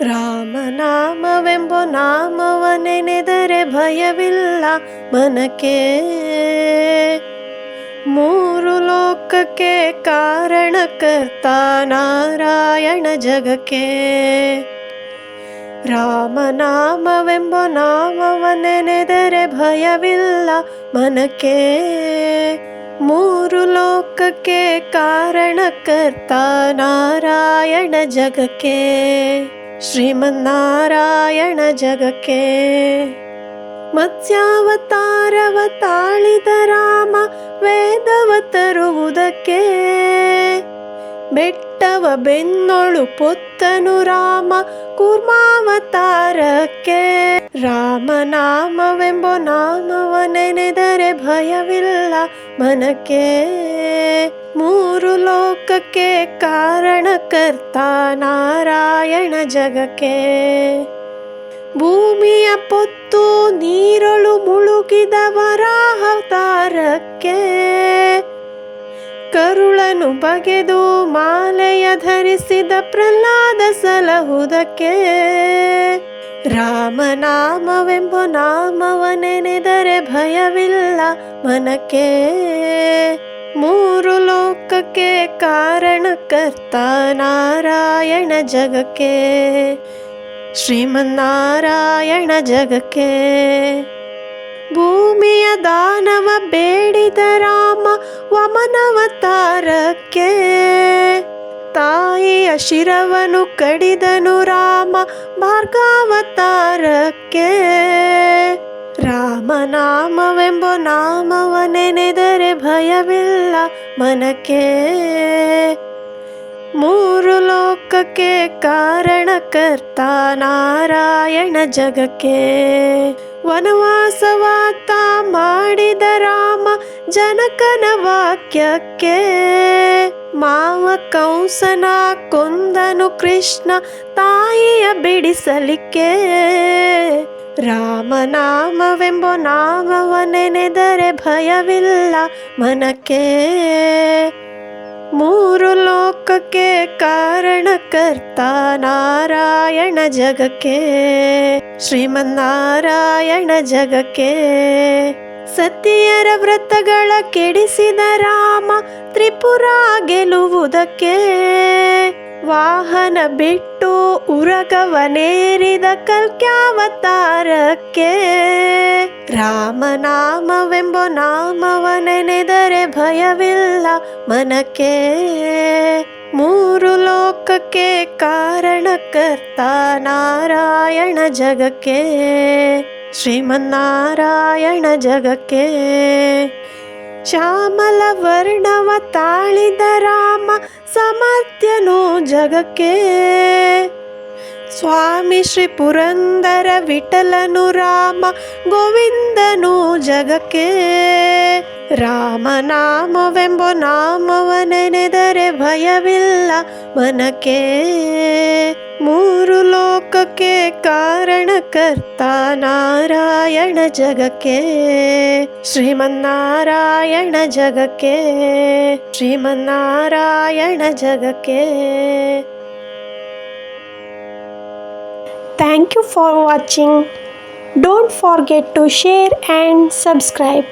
ರಾಮನಾಮವೆಂಬ ನಾಮವ ನೆನೆದರೆ ಭಯವಿಲ್ಲ ಮನಕ್ಕೆ. ಮೂರು ಲೋಕಕ್ಕೆ ಕಾರಣಕರ್ತ ನಾರಾಯಣ ಜಗಕ್ಕೆ. ರಾಮನಾಮವೆಂಬ ನಾಮವ ನೆನೆದರೆ ಭಯವಿಲ್ಲ ಮನಕ್ಕೆ. ಮೂರು ಲೋಕಕ್ಕೆ ಕಾರಣಕರ್ತ ನಾರಾಯಣ ಜಗಕ್ಕೆ. ಶ್ರೀಮನ್ನಾರಾಯಣ ಜಗಕ್ಕೆ ಮತ್ಸ್ಯಾವತಾರವ ತಾಳಿದ ರಾಮ ವೇದವ ತರುವುದಕ್ಕೆ ಬೆಟ್ಟವ ಬೆನ್ನೊಳು ಪೊತ್ತನು ರಾಮ ಕೂರ್ಮಾವತಾರಕ್ಕೆ ರಾಮನಾಮವೆಂಬ ನಾಮವ ನೆನೆದರೆ ಭಯವಿಲ್ಲ ಮನಕ್ಕೆ ಮೂರು ಲೋಕಕ್ಕೆ ಕಾರಣಕರ್ತ ನಾರಾಯಣ ಜಗಕ್ಕೆ. ಭೂಮಿಯ ಪೊತ್ತು ನೀರಳು ಮುಳುಗಿದ ವರಾಹತಾರಕ್ಕೆ ಕರುಳನು ಬಗೆದು ಮಾಲೆಯ ಧರಿಸಿದ ಪ್ರಹ್ಲಾದ ಸಲಹುದಕ್ಕೆ. ರಾಮನಾಮವೆಂಬ ನಾಮವ ನೆನೆದರೆ ಭಯವಿಲ್ಲ ಮನಕ್ಕೆ. ಮೂರು ಲೋಕಕ್ಕೆ ಕಾರಣಕರ್ತ ನಾರಾಯಣ ಜಗಕ್ಕೆ, ಶ್ರೀಮನ್ನಾರಾಯಣ ಜಗಕ್ಕೆ. ಭೂಮಿಯ ದಾನವ ಬೇಡಿದ ರಾಮ ವಮನವತಾರಕ್ಕೆ, ತಾಯಿಯ ಶಿರವನು ಕಡಿದನು ರಾಮ ಭಾರ್ಗಾವತಾರಕ್ಕೆ ರಾಮನಾಮವೆಂಬ ನಾಮವ ನೆನೆದರೆ ಭಯವಿಲ್ಲ ಮನಕ್ಕೆ. ಮೂರು ಲೋಕಕ್ಕೆ ಕಾರಣಕರ್ತ ನಾರಾಯಣ ಜಗಕ್ಕೆ. ವನವಾಸವಾತ ಮಾಡಿದ ರಾಮ ಜನಕನ ವಾಕ್ಯಕ್ಕೆ. ಮಾವ ಕಂಸನ ಕೊಂದನು ಕೃಷ್ಣ ತಾಯಿಯ ಬಿಡಿಸಲಿಕ್ಕೆ. ರಾಮನಾಮವೆಂಬ ನಾಮವ ನೆನೆದರೆ ಭಯವಿಲ್ಲ ಮನಕ್ಕೆ. ಮೂರು ಲೋಕಕ್ಕೆ ಕಾರಣಕರ್ತ ನಾರಾಯಣ ಜಗಕ್ಕೆ. ಶ್ರೀಮನ್ನಾರಾಯಣ ಜಗಕ್ಕೆ. ಸತಿಯರ ವ್ರತಗಳ ಕೆಡಿಸಿದ ರಾಮ ತ್ರಿಪುರ ಗೆಲುವುದಕ್ಕೆ. ವಾಹನ ಬಿಟ್ಟು ಉರಗವನೇರಿದ ಕಲ್ಕ್ಯಾವತಾರಕ್ಕೆ ರಾಮನಾಮವೆಂಬ ನಾಮವ ನೆನೆದರೆ ಭಯವಿಲ್ಲ ಮನಕ್ಕೆ. ಮೂರು ಲೋಕಕ್ಕೆ ಕಾರಣಕರ್ತ ನಾರಾಯಣ ಜಗಕ್ಕೆ. ಶ್ರೀಮನ್ನಾರಾಯಣ ಜಗಕ್ಕೆ. ಶ್ಯಾಮಲ ವರ್ಣವ ತಾಳಿದ ರಾಮ ಸಮರ್ಥ್ಯನು ಜಗಕ್ಕೆ. ಸ್ವಾಮಿ ಶ್ರೀ ಪುರಂದರ ವಿಠಲನು ರಾಮ, ಗೋವಿಂದನು ಜಗಕ್ಕೆ. ರಾಮನಾಮವೆಂಬ ನಾಮವ ನೆನೆದರೆ ಭಯವಿಲ್ಲ ಮನಕ್ಕೆ. ಮೂರು ಲೋಕಕ್ಕೆ ಕಾರಣಕರ್ತ ನಾರಾಯಣ ಜಗಕ್ಕೆ. ಶ್ರೀಮನ್ನಾರಾಯಣ ಜಗಕ್ಕೆ. ಶ್ರೀಮನ್ನಾರಾಯಣ ಜಗಕ್ಕೆ. Thank you for watching. Don't forget to share and subscribe.